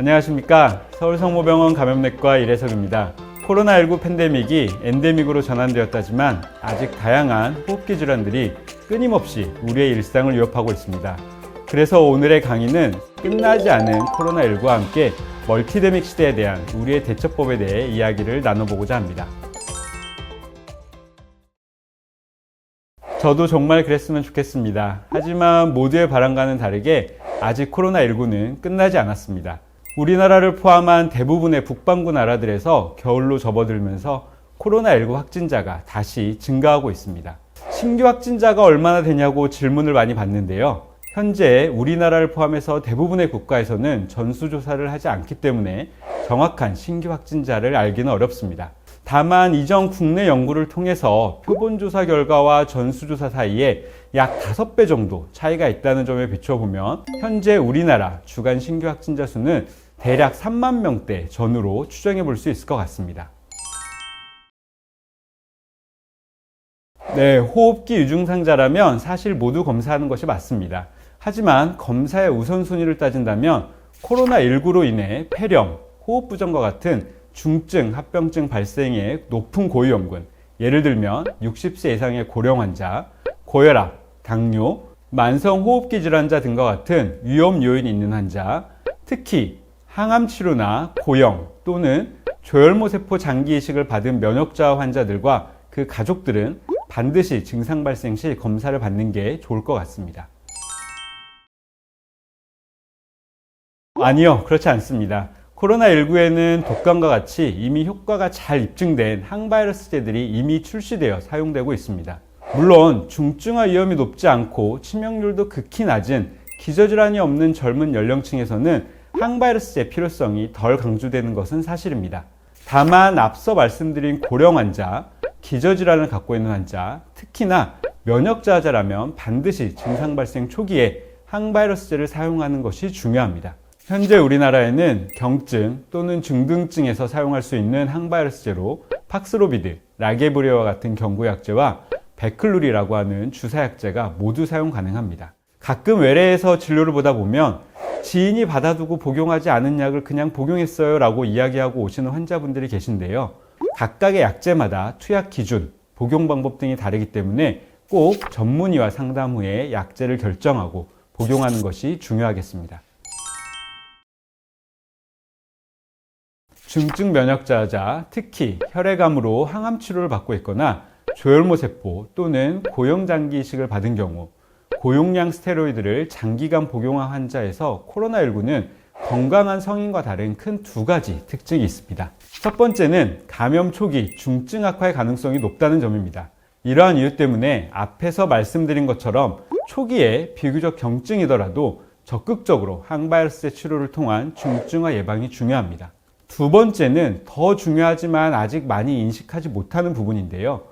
안녕하십니까. 서울성모병원 감염내과 이래석입니다. 코로나19 팬데믹이 엔데믹으로 전환되었다지만 아직 다양한 호흡기 질환들이 끊임없이 우리의 일상을 위협하고 있습니다. 그래서 오늘의 강의는 끝나지 않은 코로나19와 함께 멀티데믹 시대에 대한 우리의 대처법에 대해 이야기를 나눠보고자 합니다. 저도 정말 그랬으면 좋겠습니다. 하지만 모두의 바람과는 다르게 아직 코로나19는 끝나지 않았습니다. 우리나라를 포함한 대부분의 북반구 나라들에서 겨울로 접어들면서 코로나19 확진자가 다시 증가하고 있습니다. 신규 확진자가 얼마나 되냐고 질문을 많이 받는데요. 현재 우리나라를 포함해서 대부분의 국가에서는 전수조사를 하지 않기 때문에 정확한 신규 확진자를 알기는 어렵습니다. 다만 이전 국내 연구를 통해서 표본조사 결과와 전수조사 사이에 약 5배 정도 차이가 있다는 점에 비춰보면 현재 우리나라 주간 신규 확진자 수는 대략 3만 명대 전후로 추정해 볼 수 있을 것 같습니다. 네, 호흡기 유증상자라면 사실 모두 검사하는 것이 맞습니다. 하지만 검사의 우선순위를 따진다면 코로나19로 인해 폐렴, 호흡부전과 같은 중증, 합병증 발생의 높은 고위험군, 예를 들면 60세 이상의 고령 환자, 고혈압, 당뇨, 만성 호흡기 질환자 등과 같은 위험 요인이 있는 환자, 특히 항암 치료나 고형 또는 조혈모 세포 장기 이식을 받은 면역자 환자들과 그 가족들은 반드시 증상 발생 시 검사를 받는 게 좋을 것 같습니다. 아니요, 그렇지 않습니다. 코로나19에는 독감과 같이 이미 효과가 잘 입증된 항바이러스제들이 이미 출시되어 사용되고 있습니다. 물론 중증화 위험이 높지 않고 치명률도 극히 낮은 기저질환이 없는 젊은 연령층에서는 항바이러스제 필요성이 덜 강조되는 것은 사실입니다. 다만 앞서 말씀드린 고령 환자, 기저질환을 갖고 있는 환자, 특히나 면역자자라면 반드시 증상 발생 초기에 항바이러스제를 사용하는 것이 중요합니다. 현재 우리나라에는 경증 또는 중등증에서 사용할 수 있는 항바이러스제로 팍스로비드, 라게브리오와 같은 경구약제와 베클루리라고 하는 주사약제가 모두 사용 가능합니다. 가끔 외래에서 진료를 보다 보면 지인이 받아두고 복용하지 않은 약을 그냥 복용했어요 라고 이야기하고 오시는 환자분들이 계신데요. 각각의 약제마다 투약 기준, 복용 방법 등이 다르기 때문에 꼭 전문의와 상담 후에 약제를 결정하고 복용하는 것이 중요하겠습니다. 중증 면역자자, 특히 혈액암으로 항암 치료를 받고 있거나 조혈모 세포 또는 고형장기 이식을 받은 경우 고용량 스테로이드를 장기간 복용한 환자에서 코로나19는 건강한 성인과 다른 큰 두 가지 특징이 있습니다. 첫 번째는 감염 초기 중증 악화의 가능성이 높다는 점입니다. 이러한 이유 때문에 앞에서 말씀드린 것처럼 초기에 비교적 경증이더라도 적극적으로 항바이러스제 치료를 통한 중증화 예방이 중요합니다. 두 번째는 더 중요하지만 아직 많이 인식하지 못하는 부분인데요.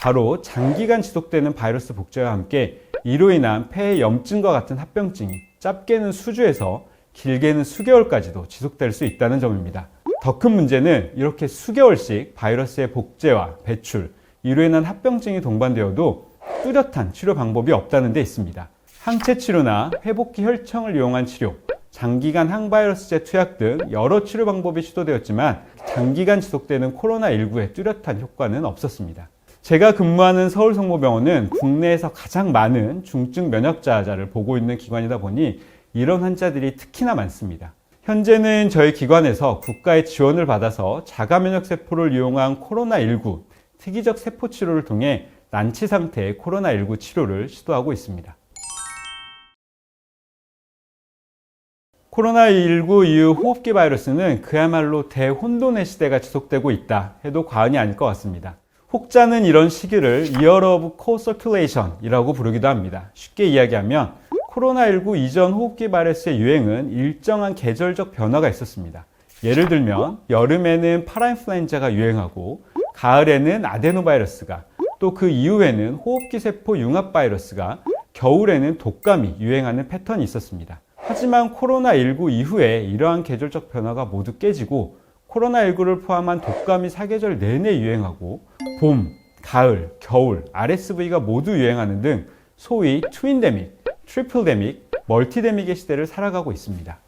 바로 장기간 지속되는 바이러스 복제와 함께 이로 인한 폐의 염증과 같은 합병증이 짧게는 수주에서 길게는 수개월까지도 지속될 수 있다는 점입니다. 더 큰 문제는 이렇게 수개월씩 바이러스의 복제와 배출, 이로 인한 합병증이 동반되어도 뚜렷한 치료 방법이 없다는 데 있습니다. 항체 치료나 회복기 혈청을 이용한 치료, 장기간 항바이러스제 투약 등 여러 치료 방법이 시도되었지만 장기간 지속되는 코로나19의 뚜렷한 효과는 없었습니다. 제가 근무하는 서울성모병원은 국내에서 가장 많은 중증 면역자자를 보고 있는 기관이다 보니 이런 환자들이 특히나 많습니다. 현재는 저희 기관에서 국가의 지원을 받아서 자가 면역 세포를 이용한 코로나19 특이적 세포 치료를 통해 난치 상태의 코로나19 치료를 시도하고 있습니다. 코로나19 이후 호흡기 바이러스는 그야말로 대혼돈의 시대가 지속되고 있다 해도 과언이 아닐 것 같습니다. 혹자는 이런 시기를 Year of Co-Circulation 이라고 부르기도 합니다. 쉽게 이야기하면 코로나19 이전 호흡기 바이러스의 유행은 일정한 계절적 변화가 있었습니다. 예를 들면 여름에는 파라인플루엔자가 유행하고 가을에는 아데노바이러스가 또 그 이후에는 호흡기 세포 융합 바이러스가 겨울에는 독감이 유행하는 패턴이 있었습니다. 하지만 코로나19 이후에 이러한 계절적 변화가 모두 깨지고 코로나19를 포함한 독감이 사계절 내내 유행하고 봄, 가을, 겨울, RSV가 모두 유행하는 등 소위 트윈데믹, 트리플데믹, 멀티데믹의 시대를 살아가고 있습니다.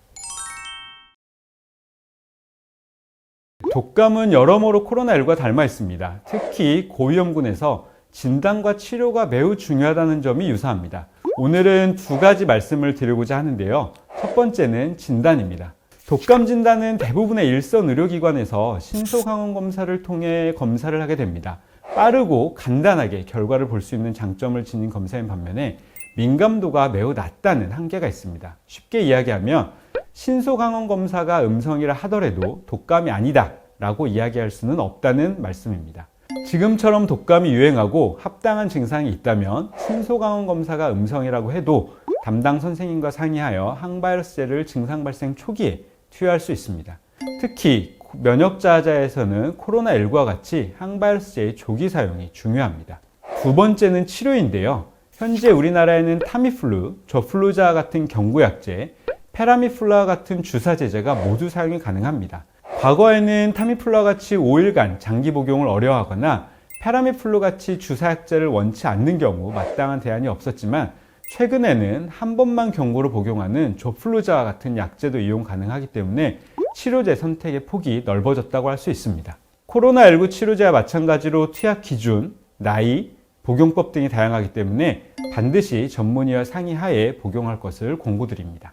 독감은 여러모로 코로나19와 닮아 있습니다. 특히 고위험군에서 진단과 치료가 매우 중요하다는 점이 유사합니다. 오늘은 두 가지 말씀을 드리고자 하는데요. 첫 번째는 진단입니다. 독감 진단은 대부분의 일선 의료기관에서 신속항원 검사를 통해 검사를 하게 됩니다. 빠르고 간단하게 결과를 볼 수 있는 장점을 지닌 검사인 반면에 민감도가 매우 낮다는 한계가 있습니다. 쉽게 이야기하면 신속항원 검사가 음성이라 하더라도 독감이 아니다 라고 이야기할 수는 없다는 말씀입니다. 지금처럼 독감이 유행하고 합당한 증상이 있다면 신속항원 검사가 음성이라고 해도 담당 선생님과 상의하여 항바이러스제를 증상 발생 초기에 투여할 수 있습니다. 특히 면역자자에서는 코로나19와 같이 항바이러스제의 조기 사용이 중요합니다. 두 번째는 치료인데요. 현재 우리나라에는 타미플루, 저플루자 같은 경구약제, 페라미플루와 같은 주사제제가 모두 사용이 가능합니다. 과거에는 타미플루와 같이 5일간 장기 복용을 어려워하거나 페라미플루 같이 주사약제를 원치 않는 경우 마땅한 대안이 없었지만 최근에는 한 번만 경고로 복용하는 조플루자와 같은 약제도 이용 가능하기 때문에 치료제 선택의 폭이 넓어졌다고 할 수 있습니다. 코로나19 치료제와 마찬가지로 투약 기준, 나이, 복용법 등이 다양하기 때문에 반드시 전문의와 상의하에 복용할 것을 공고드립니다.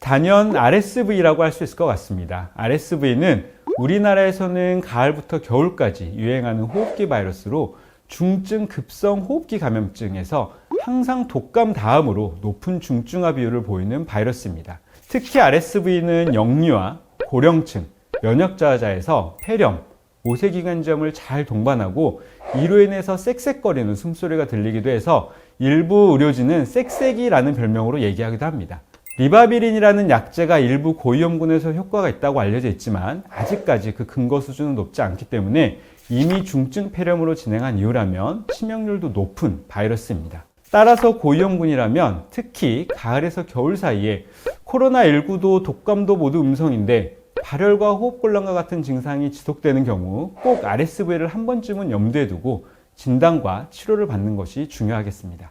단연 RSV라고 할 수 있을 것 같습니다. RSV는 우리나라에서는 가을부터 겨울까지 유행하는 호흡기 바이러스로 중증 급성 호흡기 감염증에서 항상 독감 다음으로 높은 중증화 비율을 보이는 바이러스입니다. 특히 RSV는 영유아, 고령층, 면역 저하자에서 폐렴, 모세기관점을 잘 동반하고 이로 인해서 쌕쌕거리는 숨소리가 들리기도 해서 일부 의료진은 쌕쌕이라는 별명으로 얘기하기도 합니다. 리바비린이라는 약제가 일부 고위험군에서 효과가 있다고 알려져 있지만 아직까지 그 근거 수준은 높지 않기 때문에 이미 중증 폐렴으로 진행한 이유라면 치명률도 높은 바이러스입니다. 따라서 고위험군이라면 특히 가을에서 겨울 사이에 코로나19도 독감도 모두 음성인데 발열과 호흡곤란과 같은 증상이 지속되는 경우 꼭 RSV를 한 번쯤은 염두에 두고 진단과 치료를 받는 것이 중요하겠습니다.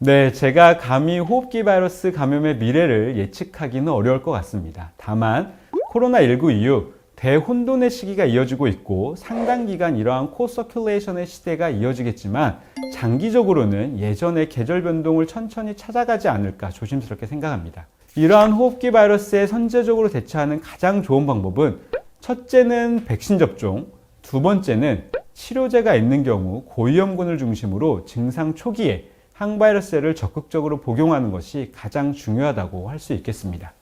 네, 제가 감히 호흡기 바이러스 감염의 미래를 예측하기는 어려울 것 같습니다. 다만 코로나19 이후 대혼돈의 시기가 이어지고 있고 상당 기간 이러한 코 서큘레이션의 시대가 이어지겠지만 장기적으로는 예전의 계절 변동을 천천히 찾아가지 않을까 조심스럽게 생각합니다. 이러한 호흡기 바이러스에 선제적으로 대처하는 가장 좋은 방법은 첫째는 백신 접종, 두 번째는 치료제가 있는 경우 고위험군을 중심으로 증상 초기에 항바이러스제를 적극적으로 복용하는 것이 가장 중요하다고 할 수 있겠습니다.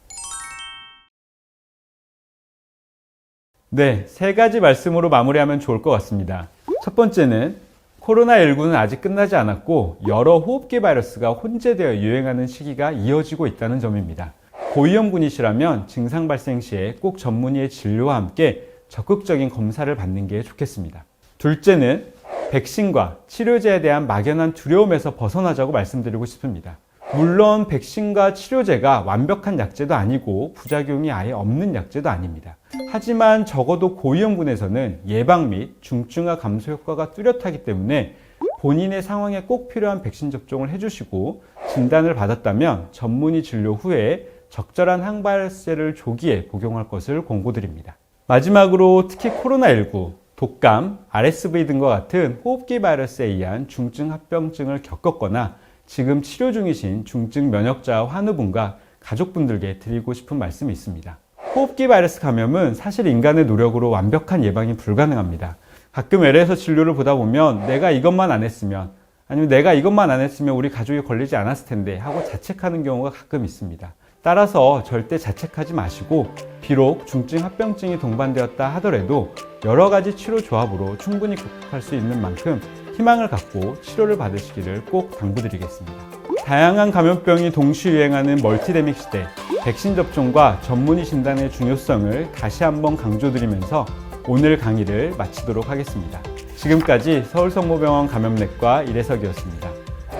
네, 세 가지 말씀으로 마무리하면 좋을 것 같습니다. 첫 번째는 코로나19는 아직 끝나지 않았고 여러 호흡기 바이러스가 혼재되어 유행하는 시기가 이어지고 있다는 점입니다. 고위험군이시라면 증상 발생 시에 꼭 전문의의 진료와 함께 적극적인 검사를 받는 게 좋겠습니다. 둘째는 백신과 치료제에 대한 막연한 두려움에서 벗어나자고 말씀드리고 싶습니다. 물론 백신과 치료제가 완벽한 약제도 아니고 부작용이 아예 없는 약제도 아닙니다. 하지만 적어도 고위험군에서는 예방 및 중증화 감소 효과가 뚜렷하기 때문에 본인의 상황에 꼭 필요한 백신 접종을 해주시고 진단을 받았다면 전문의 진료 후에 적절한 항바이러스제를 조기에 복용할 것을 권고드립니다. 마지막으로 특히 코로나19, 독감, RSV 등과 같은 호흡기 바이러스에 의한 중증 합병증을 겪었거나 지금 치료 중이신 중증 면역자 환우분과 가족분들께 드리고 싶은 말씀이 있습니다. 호흡기 바이러스 감염은 사실 인간의 노력으로 완벽한 예방이 불가능합니다. 가끔 LA에서 진료를 보다 보면 내가 이것만 안 했으면 아니면 내가 이것만 안 했으면 우리 가족이 걸리지 않았을 텐데 하고 자책하는 경우가 가끔 있습니다. 따라서 절대 자책하지 마시고 비록 중증 합병증이 동반되었다 하더라도 여러 가지 치료 조합으로 충분히 극복할 수 있는 만큼 희망을 갖고 치료를 받으시기를 꼭 당부드리겠습니다. 다양한 감염병이 동시 유행하는 멀티데믹 시대, 백신 접종과 전문의 진단의 중요성을 다시 한번 강조드리면서 오늘 강의를 마치도록 하겠습니다. 지금까지 서울성모병원 감염내과 이래석이었습니다.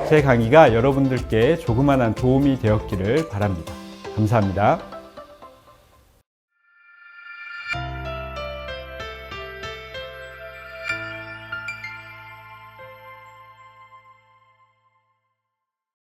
제 강의가 여러분들께 조그만한 도움이 되었기를 바랍니다. 감사합니다.